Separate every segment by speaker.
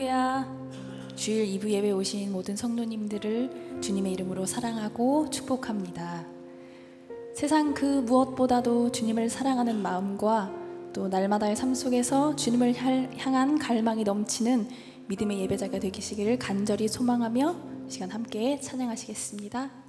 Speaker 1: 할렐루야. 주일 2부 예배 오신 모든 성도님들을 주님의 이름으로 사랑하고 축복합니다. 세상 그 무엇보다도 주님을 사랑하는 마음과 또 날마다의 삶 속에서 주님을 향- 향한 갈망이 넘치는 믿음의 예배자가 되시기를 간절히 소망하며 시간 함께 찬양하시겠습니다.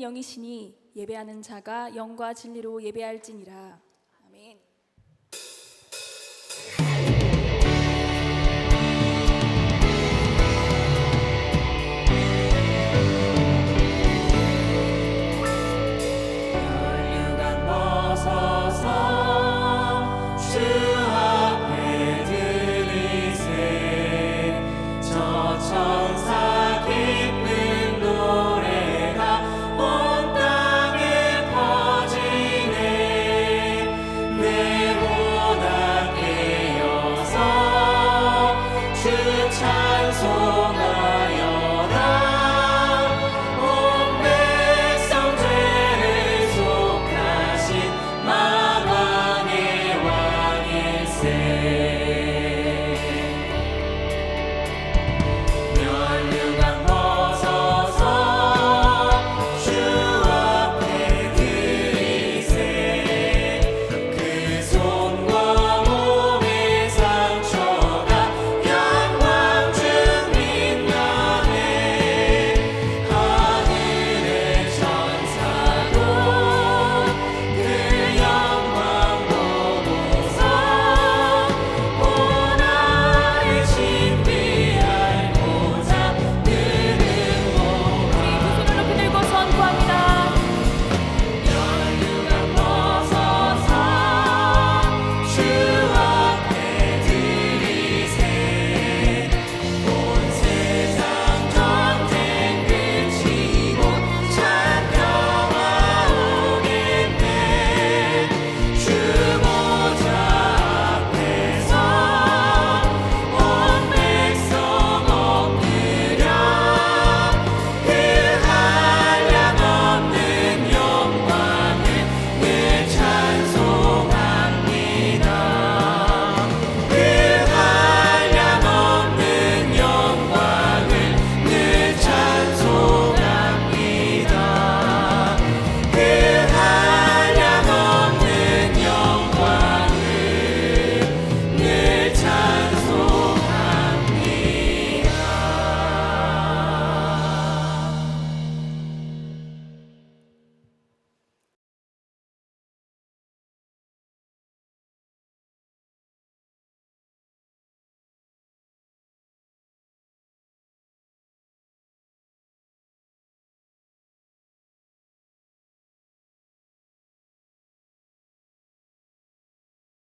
Speaker 1: 영이시니 예배하는 자가 영과 진리로 예배할지니라